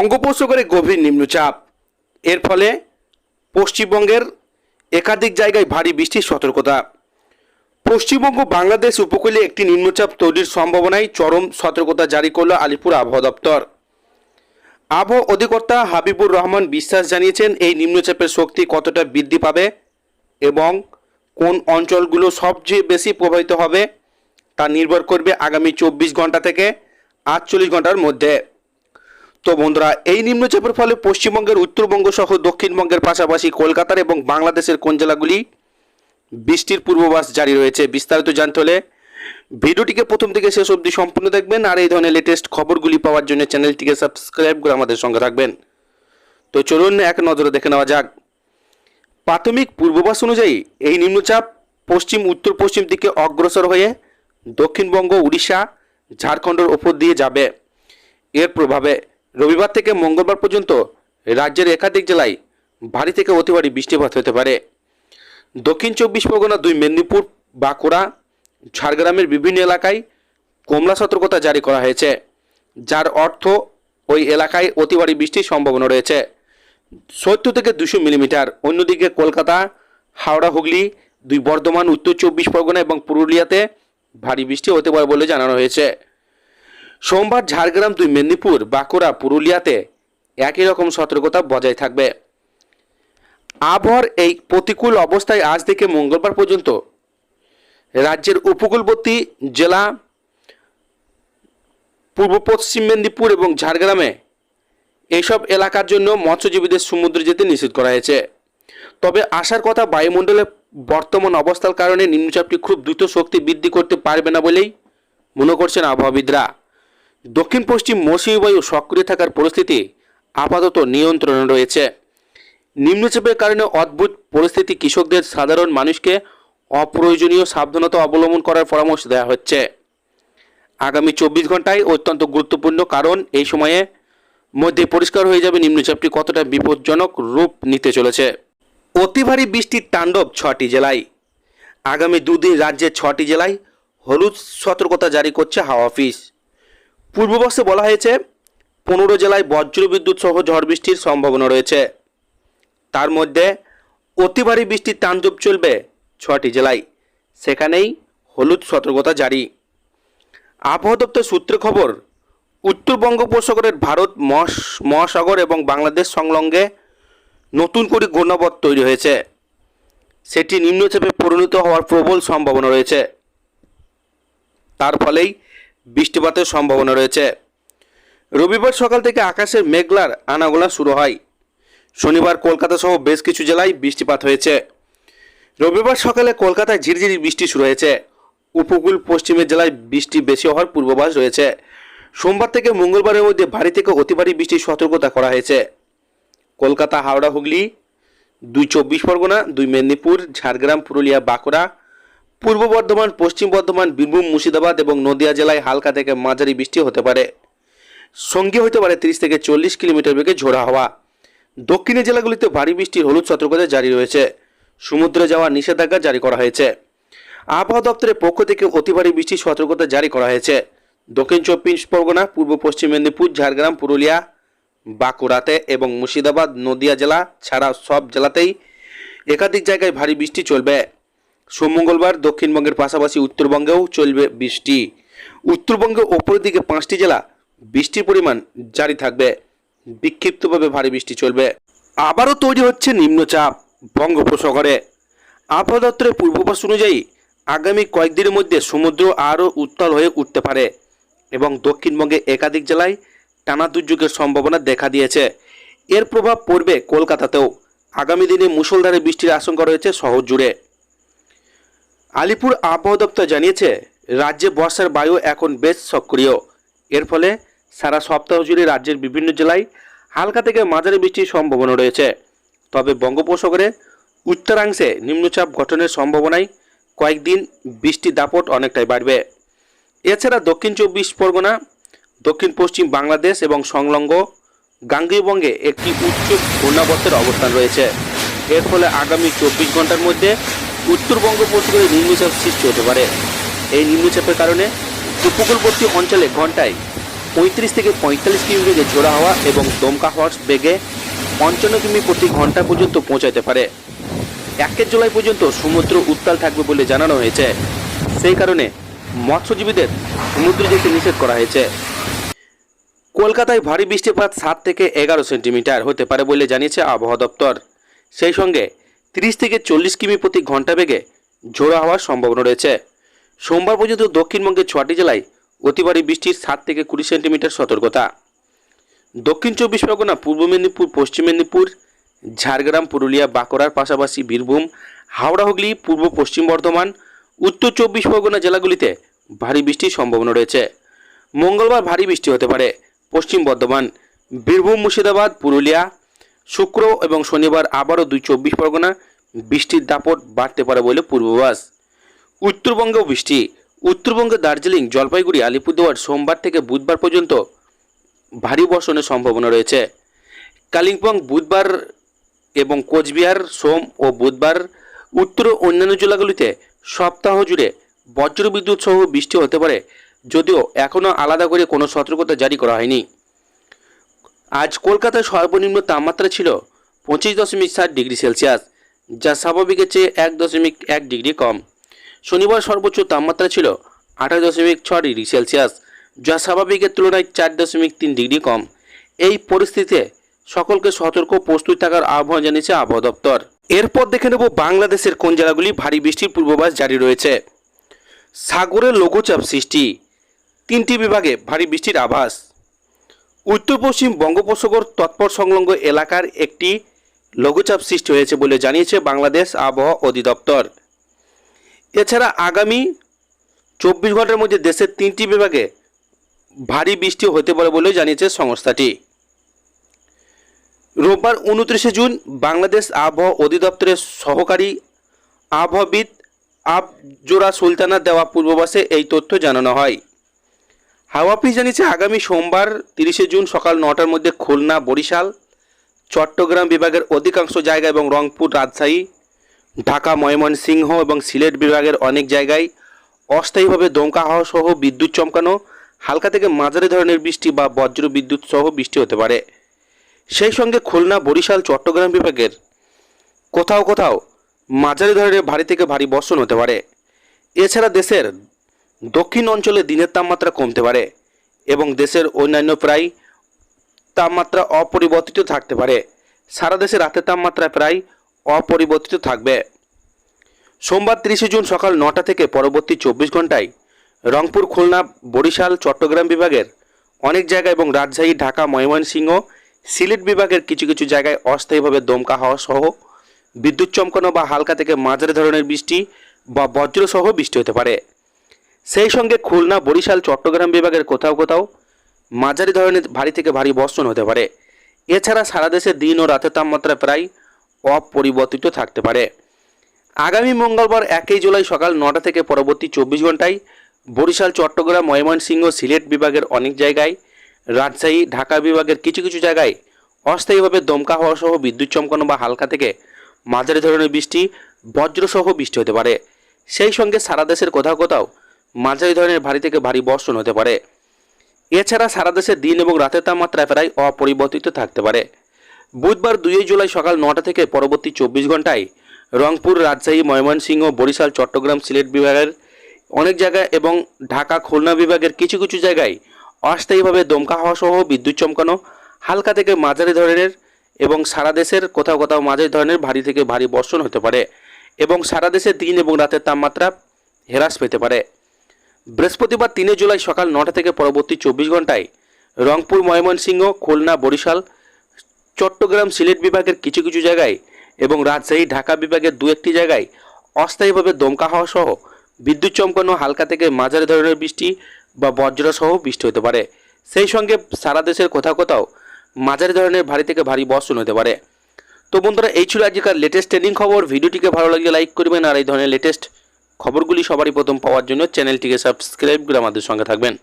বঙ্গোপসাগরে গভীর নিম্নচাপ। এর ফলে পশ্চিমবঙ্গের একাধিক জায়গায় ভারী বৃষ্টির সতর্কতা। পশ্চিমবঙ্গ বাংলাদেশ উপকূলে একটি নিম্নচাপ তৈরির সম্ভাবনায় চরম সতর্কতা জারি করল আলিপুর আবহাওয়া দপ্তর। আবহাওয়া অধিকর্তা হাবিবুর রহমান বিশ্বাস জানিয়েছেন, এই নিম্নচাপের শক্তি কতটা বৃদ্ধি পাবে এবং কোন অঞ্চলগুলো সবচেয়ে বেশি প্রভাবিত হবে, তা নির্ভর করবে আগামী চব্বিশ ঘণ্টা থেকে আটচল্লিশ ঘণ্টার মধ্যে। তো বন্ধুরা, এই নিম্নচাপের ফলে পশ্চিমবঙ্গের উত্তরবঙ্গ সহ দক্ষিণবঙ্গের পাশাপাশি কলকাতার এবং বাংলাদেশের কোন জেলাগুলি বৃষ্টির পূর্বাভাস জারি রয়েছে বিস্তারিত জানতে হলে ভিডিওটিকে প্রথম থেকে শেষ অবধি সম্পূর্ণ দেখবেন আর এই ধরনের লেটেস্ট খবরগুলি পাওয়ার জন্য চ্যানেলটিকে সাবস্ক্রাইব করে আমাদের সঙ্গে থাকবেন। তো চলুন এক নজরে দেখে নেওয়া যাক। প্রাথমিক পূর্বাভাস অনুযায়ী এই নিম্নচাপ পশ্চিম, উত্তর পশ্চিম দিকে অগ্রসর হয়ে দক্ষিণবঙ্গ, উড়িষ্যা, ঝাড়খণ্ডের ওপর দিয়ে যাবে। এর প্রভাবে রবিবার থেকে মঙ্গলবার পর্যন্ত রাজ্যের একাধিক জেলায় ভারী থেকে অতি ভারী বৃষ্টিপাত হতে পারে। দক্ষিণ চব্বিশ পরগনা দুই, মেদিনীপুর, বাঁকুড়া, ঝাড়গ্রামের বিভিন্ন এলাকায় কমলা সতর্কতা জারি করা হয়েছে, যার অর্থ ওই এলাকায় অতি ভারী বৃষ্টির সম্ভাবনা রয়েছে। সত্তর থেকে দুশো মিলিমিটার। অন্যদিকে কলকাতা, হাওড়া, হুগলি দুই বর্ধমান, উত্তর চব্বিশ পরগনা এবং পুরুলিয়াতে ভারী বৃষ্টি হতে পারে বলে জানানো হয়েছে। সোমবার ঝাড়গ্রাম দুই মেদিনীপুর, বাঁকুড়া, পুরুলিয়াতে একই রকম সতর্কতা বজায় থাকবে। আবহাওয়ার এই প্রতিকূল অবস্থায় আজ থেকে মঙ্গলবার পর্যন্ত রাজ্যের উপকূলবর্তী জেলা, পূর্ব পশ্চিম মেদিনীপুর এবং ঝাড়গ্রামে এইসব এলাকার জন্য মৎস্যজীবীদের সমুদ্রে যেতে নিষেধ করা হয়েছে। তবে আসার কথা, বায়ুমণ্ডলে বর্তমান অবস্থার কারণে নিম্নচাপটি খুব দ্রুত শক্তি বৃদ্ধি করতে পারবে না বলেই মনে করছেন আবহাওয়াবিদরা। দক্ষিণ পশ্চিম মৌসুমী বায়ু সক্রিয় থাকার পরিস্থিতি আপাতত নিয়ন্ত্রণে রয়েছে। নিম্নচাপের কারণে অদ্ভুত পরিস্থিতি কৃষকদের, সাধারণ মানুষকে অপ্রয়োজনীয় সাবধানতা অবলম্বন করার পরামর্শ দেওয়া হচ্ছে। আগামী চব্বিশ ঘন্টায় অত্যন্ত গুরুত্বপূর্ণ কারণ, এই সময়ে মধ্যে পরিষ্কার হয়ে যাবে নিম্নচাপটি কতটা বিপজ্জনক রূপ নিতে চলেছে। অতি ভারী বৃষ্টির তাণ্ডব ছটি জেলায়। আগামী দুদিন রাজ্যের ছটি জেলায় হলুদ সতর্কতা জারি করছে হাওয়া অফিস। পূর্ববর্ষে বলা হয়েছে, পনেরো জেলায় বজ্রবিদ্যুৎ সহ ঝড় বৃষ্টির সম্ভাবনা রয়েছে। তার মধ্যে অতি ভারী বৃষ্টির তাণ্ডব চলবে ছটি জেলায়। সেখানেই হলুদ সতর্কতা জারি। আবহাওয়া দপ্তর সূত্রে খবর, উত্তর বঙ্গোপসাগরের ভারত মহাস- মহাসাগর এবং বাংলাদেশ সংলগ্নে নতুন করে ঘূর্ণাবর্ত তৈরি হয়েছে। সেটি নিম্নচাপে পরিণত হওয়ার প্রবল সম্ভাবনা রয়েছে। তার ফলেই বৃষ্টিপাতের সম্ভাবনা রয়েছে। রবিবার সকাল থেকে আকাশের মেঘলার আনাগোনা শুরু হয়। শনিবার কলকাতা সহ বেশ কিছু জেলায় বৃষ্টিপাত হয়েছে। রবিবার সকালে কলকাতায় ঝিরঝিরি বৃষ্টি শুরু হয়েছে। উপকূল পশ্চিমের জেলায় বৃষ্টি বেশি হওয়ার পূর্বাভাস রয়েছে। সোমবার থেকে মঙ্গলবারের মধ্যে ভারী থেকে অতি ভারী বৃষ্টির সতর্কতা করা হয়েছে। কলকাতা, হাওড়া, হুগলি, দুই চব্বিশ পরগনা, দুই মেদিনীপুর, ঝাড়গ্রাম, পুরুলিয়া, বাঁকুড়া পূর্ব বর্ধমান, পশ্চিম বর্ধমান, বীরভূম, মুর্শিদাবাদ এবং নদিয়া জেলায় হালকা থেকে মাঝারি বৃষ্টি হতে পারে। সঙ্গে হতে পারে তিরিশ থেকে চল্লিশ কিলোমিটার বেগে ঝোড়া হওয়া। দক্ষিণের জেলাগুলিতে ভারী বৃষ্টির হলুদ সতর্কতা জারি রয়েছে। সমুদ্রে যাওয়ার নিষেধাজ্ঞা জারি করা হয়েছে। আবহাওয়া দপ্তরের পক্ষ থেকে অতি ভারী বৃষ্টির সতর্কতা জারি করা হয়েছে। দক্ষিণ চব্বিশ পরগনা, পূর্ব পশ্চিম মেদিনীপুর, ঝাড়গ্রাম, পুরুলিয়া, বাঁকুড়াতে এবং মুর্শিদাবাদ, নদিয়া জেলা ছাড়া সব জেলাতেই একাধিক জায়গায় ভারী বৃষ্টি চলবে। সোম মঙ্গলবার দক্ষিণবঙ্গের পাশাপাশি উত্তরবঙ্গেও চলবে বৃষ্টি। উত্তরবঙ্গে ওপরের দিকে পাঁচটি জেলা বৃষ্টির পরিমাণ জারি থাকবে। বিক্ষিপ্তভাবে ভারী বৃষ্টি চলবে। আবারও তৈরি হচ্ছে নিম্নচাপ বঙ্গোপসাগরে। আবহাওয়া দপ্তরের পূর্বাভাস অনুযায়ী আগামী কয়েকদিনের মধ্যে সমুদ্র আরও উত্তাল হয়ে উঠতে পারে এবং দক্ষিণবঙ্গে একাধিক জেলায় টানা দুর্যোগের সম্ভাবনা দেখা দিয়েছে। এর প্রভাব পড়বে কলকাতাতেও। আগামী দিনে মুষলধারে বৃষ্টির আশঙ্কা রয়েছে শহর জুড়ে আলিপুর আবহাওয়া দপ্তর জানিয়েছে, রাজ্যে বর্ষার বায়ু এখন বেশ সক্রিয়। এর ফলে সারা সপ্তাহ জুড়ে রাজ্যের বিভিন্ন জেলায় হালকা থেকে মাঝারি বৃষ্টির সম্ভাবনা রয়েছে। তবে বঙ্গোপসাগরে উত্তরাংশে নিম্নচাপ গঠনের সম্ভাবনায় কয়েকদিন বৃষ্টির দাপট অনেকটাই বাড়বে। এছাড়া দক্ষিণ চব্বিশ পরগনা, দক্ষিণ পশ্চিম বাংলাদেশ এবং সংলগ্ন গাঙ্গেয়বঙ্গে একটি উচ্চ ঘূর্ণাবর্তের অবস্থান রয়েছে। এর ফলে আগামী চব্বিশ ঘণ্টার মধ্যে উত্তর বঙ্গোপসাগরে নিম্নচাপ সৃষ্টি হতে পারে। এই নিম্নচাপের কারণে উপকূলবর্তী অঞ্চলে ঘন্টায় পঁয়ত্রিশ থেকে পঁয়তাল্লিশ কিমি বেগে ঝোড়া হাওয়া এবং দমকা হওয়ার বেগে পঞ্চান্ন কিমি প্রতি ঘণ্টা পর্যন্ত পৌঁছাতে পারে। একের জুলাই পর্যন্ত সমুদ্র উত্তাল থাকবে বলে জানানো হয়েছে। সেই কারণে মৎস্যজীবীদের সমুদ্রে যেতে নিষেধ করা হয়েছে। কলকাতায় ভারী বৃষ্টিপাত সাত থেকে এগারো সেন্টিমিটার হতে পারে বলে জানিয়েছে আবহাওয়া দপ্তর। সেই সঙ্গে তিরিশ থেকে চল্লিশ কিমি প্রতি ঘণ্টা বেগে ঝোড়ো হওয়ার সম্ভাবনা রয়েছে। সোমবার পর্যন্ত দক্ষিণবঙ্গের ছটি জেলায় অতিবারী বৃষ্টির সাত থেকে কুড়ি সেন্টিমিটার সতর্কতা। দক্ষিণ চব্বিশ পরগনা, পূর্ব মেদিনীপুর, পশ্চিম মেদিনীপুর, ঝাড়গ্রাম, পুরুলিয়া, বাঁকুড়ার পাশাপাশি বীরভূম, হাওড়া, হুগলি, পূর্ব পশ্চিম বর্ধমান, উত্তর চব্বিশ পরগনা জেলাগুলিতে ভারী বৃষ্টির সম্ভাবনা রয়েছে। মঙ্গলবার ভারী বৃষ্টি হতে পারে। পশ্চিম বর্ধমান, বীরভূম, মুর্শিদাবাদ, পুরুলিয়া শুক্র এবং শনিবার আবারও দুই চব্বিশ পরগনা, বৃষ্টির দাপট বাড়তে পারে বলে পূর্বাভাস। উত্তরবঙ্গেও বৃষ্টি। উত্তরবঙ্গে দার্জিলিং, জলপাইগুড়ি, আলিপুরদুয়ার সোমবার থেকে বুধবার পর্যন্ত ভারী বর্ষণের সম্ভাবনা রয়েছে। কালিম্পং বুধবার এবং কোচবিহার সোম ও বুধবার উত্তর ও অন্যান্য জেলাগুলিতে সপ্তাহ জুড়ে বজ্রবিদ্যুৎ সহ বৃষ্টি হতে পারে, যদিও এখনও আলাদা করে কোনো সতর্কতা জারি করা হয়নি। আজ কলকাতায় সর্বনিম্ন তাপমাত্রা ছিল পঁচিশ দশমিক সাত ডিগ্রি সেলসিয়াস, যা স্বাভাবিকের চেয়ে এক দশমিক এক ডিগ্রি কম। শনিবার সর্বোচ্চ তাপমাত্রা ছিল আঠাশ দশমিক ছ ডিগ্রি সেলসিয়াস, যা স্বাভাবিকের তুলনায় চার দশমিক তিন ডিগ্রি কম। এই পরিস্থিতিতে সকলকে সতর্ক প্রস্তুত থাকার আহ্বান জানিয়েছে আবহাওয়া দপ্তর। এরপর দেখে নেব বাংলাদেশের কোন জেলাগুলি ভারী বৃষ্টির পূর্বাভাস জারি রয়েছে। সাগরে লঘুচাপ সৃষ্টি। তিনটি বিভাগে ভারী বৃষ্টির আভাস। উত্তর পশ্চিম বঙ্গোপসাগর তৎপর সংলগ্ন এলাকার একটি লঘুচাপ সৃষ্টি হয়েছে বলে জানিয়েছে বাংলাদেশ আবহাওয়া অধিদপ্তর। এছাড়া আগামী চব্বিশ ঘণ্টার মধ্যে দেশের তিনটি বিভাগে ভারী বৃষ্টি হতে পারে বলে জানিয়েছে সংস্থাটি। রোববার উনত্রিশে জুন বাংলাদেশ আবহাওয়া অধিদপ্তরের সহকারী আবহাওয়াবিদ আবজোরা সুলতানা দেওয়া পূর্বাভাসে এই তথ্য জানানো হয়। হাওয়া অফিস জানিয়েছে, আগামী সোমবার তিরিশে জুন সকাল নটার মধ্যে খুলনা, বরিশাল, চট্টগ্রাম বিভাগের অধিকাংশ জায়গা এবং রংপুর, রাজশাহী, ঢাকা, ময়মনসিংহ এবং সিলেট বিভাগের অনেক জায়গায় অস্থায়ীভাবে দমকা হাওয়া সহ বিদ্যুৎ চমকানো, হালকা থেকে মাঝারি ধরনের বৃষ্টি বা বজ্র বিদ্যুৎ সহ বৃষ্টি হতে পারে। সেই সঙ্গে খুলনা, বরিশাল, চট্টগ্রাম বিভাগের কোথাও কোথাও মাঝারি ধরনের ভারী থেকে ভারী বর্ষণ হতে পারে। এছাড়া দেশের দক্ষিণ অঞ্চলে দিনের তাপমাত্রা কমতে পারে এবং দেশের অন্যান্য প্রায় তাপমাত্রা অপরিবর্তিত থাকতে পারে। সারা দেশে রাতের তাপমাত্রা প্রায় অপরিবর্তিত থাকবে। সোমবার তিরিশে জুন সকাল নটা থেকে পরবর্তী চব্বিশ ঘন্টায় রংপুর, খুলনা, বরিশাল, চট্টগ্রাম বিভাগের অনেক জায়গা এবং রাজশাহী, ঢাকা, ময়মনসিংহ, সিলেট বিভাগের কিছু কিছু জায়গায় অস্থায়ীভাবে দমকা হাওয়া সহ বিদ্যুৎ চমকানো বা হালকা থেকে মাঝারি ধরনের বৃষ্টি বা বজ্রসহ বৃষ্টি হতে পারে। সেই সঙ্গে খুলনা, বরিশাল, চট্টগ্রাম বিভাগের কোথাও কোথাও মাঝারি ধরনের ভারী থেকে ভারী বর্ষণ হতে পারে। এছাড়া সারা দেশে দিন ও রাতের তাপমাত্রা প্রায় অপরিবর্তিত থাকতে পারে। আগামী মঙ্গলবার একই জুলাই সকাল নটা থেকে পরবর্তী চব্বিশ ঘন্টায় বরিশাল, চট্টগ্রাম, ময়মনসিংহ, সিলেট বিভাগের অনেক জায়গায়, রাজশাহী, ঢাকা বিভাগের কিছু কিছু জায়গায় অস্থায়ীভাবে দমকা হওয়া সহ বিদ্যুৎ চমকানো বা হালকা থেকে মাঝারি ধরনের বৃষ্টি, বজ্রসহ বৃষ্টি হতে পারে। সেই সঙ্গে সারা দেশের কোথাও কোথাও মাঝারি ধরনের ভারী থেকে ভারী বর্ষণ হতে পারে। এছাড়া সারা দেশে দিন এবং রাতের তাপমাত্রা প্রায় অপরিবর্তিত থাকতে পারে। বুধবার দুই জুলাই সকাল নটা থেকে পরবর্তী চব্বিশ ঘন্টায় রংপুর, রাজশাহী, ময়মনসিংহ, বরিশাল, চট্টগ্রাম, সিলেট বিভাগের অনেক জায়গায় এবং ঢাকা, খুলনা বিভাগের কিছু কিছু জায়গায় অস্থায়ীভাবে দমকা হওয়া সহ বিদ্যুৎ চমকানো, হালকা থেকে মাঝারি ধরনের এবং সারা দেশের কোথাও কোথাও মাঝারি ধরনের ভারী থেকে ভারী বর্ষণ হতে পারে এবং সারা দেশে দিন এবং রাতের তাপমাত্রা হ্রাস পেতে পারে। বৃহস্পতিবার তিনে জুলাই সকাল নটা থেকে পরবর্তী চব্বিশ ঘন্টায় রংপুর, ময়মনসিংহ, খুলনা, বরিশাল, চট্টগ্রাম, সিলেট বিভাগের কিছু কিছু জায়গায় এবং রাজশাহী, ঢাকা বিভাগের দু একটি জায়গায় অস্থায়ীভাবে দমকা হওয়া সহ বিদ্যুৎ চমকানো হালকা থেকে মাঝারি ধরনের বৃষ্টি বা বজ্র সহ বৃষ্টি হতে পারে। সেই সঙ্গে সারা দেশের কোথাও কোথাও মাঝারি ধরনের ভারী থেকে ভারী বর্ষণ হতে পারে। তো বন্ধুরা, এই ছিল আজকের লেটেস্ট ট্রেন্ডিং খবর। ভিডিওটিকে ভালো লাগলে লাইক করবেন আর এই ধরনের লেটেস্ট খবরগুলি সবারই প্রথম পাওয়ার জন্য চ্যানেলটিকে সাবস্ক্রাইব করে আমাদের সঙ্গে থাকবেন।